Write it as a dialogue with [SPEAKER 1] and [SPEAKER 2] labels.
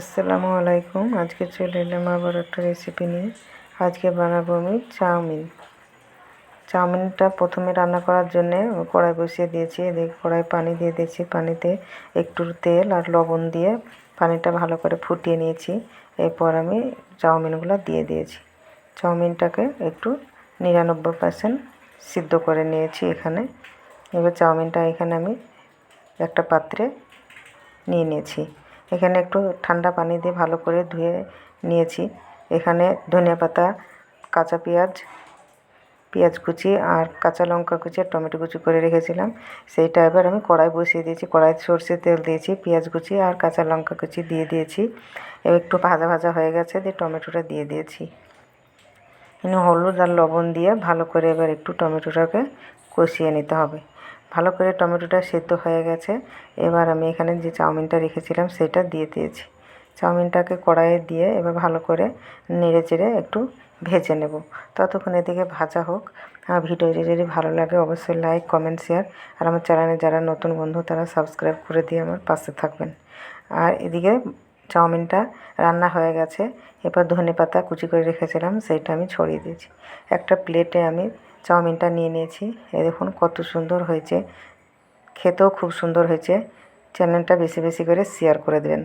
[SPEAKER 1] আসসালামু আলাইকুম। আজকে চলে এলাম আবার একটা রেসিপি নিয়ে। আজকে বানাবো আমি চাউমিন। চাউমিনটা প্রথমে রান্না করার জন্যে কড়াই বসিয়ে দিয়েছি। এদিকে কড়াই পানি দিয়ে দিয়েছি। পানিতে একটু তেল আর লবণ দিয়ে পানিটা ভালো করে ফুটিয়ে নিয়েছি। এরপর আমি চাউমিনগুলো দিয়ে দিয়েছি। চাউমিনটাকে একটু নিরানব্বই পার্সেন্ট সিদ্ধ করে নিয়েছি এখানে। এবার চাউমিনটা এখানে আমি একটা পাত্রে নিয়ে নিয়েছি। এখানে একটু ঠান্ডা পানি দিয়ে ভালো করে ধুয়ে নিয়েছি। এখানে ধনিয়া পাতা, কাঁচা পেঁয়াজ পেঁয়াজ কুচি আর কাঁচা লঙ্কা কুচি আর টমেটো কুচি করে রেখেছিলাম। সেইটা এবার আমি কড়াই বসিয়ে দিয়েছি। কড়াই সর্ষের তেল দিয়েছি, পেঁয়াজ কুচি আর কাঁচা লঙ্কা কুচি দিয়ে দিয়েছি। এবার একটু ভাজা ভাজা হয়ে গেছে, দিয়ে টমেটোটা দিয়ে দিয়েছি। হলুদ আর লবণ দিয়ে ভালো করে এবার একটু টমেটোটাকে কষিয়ে নিতে হবে। ভালো করে টমেটোটা সেদ্ধ হয়ে গেছে। এবার আমি এখানে যে চাউমিনটা রেখেছিলাম, সেটা দিয়ে দিয়েছি। চাউমিনটাকে কড়াইয়ে দিয়ে এবার ভালো করে নেড়ে চেড়ে একটু ভেজে নেব। ততক্ষণ এদিকে ভাজা হোক। আমার ভিডিওটি যদি ভালো লাগে, অবশ্যই লাইক কমেন্ট শেয়ার আর আমার চ্যানেলে যারা নতুন বন্ধু, তারা সাবস্ক্রাইব করে দিয়ে আমার পাশে থাকবেন। আর এদিকে চাউমিনটা রান্না হয়ে গেছে। এবার ধনে পাতা কুচি করে রেখেছিলাম সেইটা আমি ছড়িয়ে দিয়েছি। একটা প্লেটে আমি চাউমিনটা নিয়ে নিয়েছি। এ দেখুন কত সুন্দর হয়েছে। খেতেও খুব সুন্দর হয়েছে। চ্যানেলটা বেশি বেশি করে শেয়ার করে দেবেন।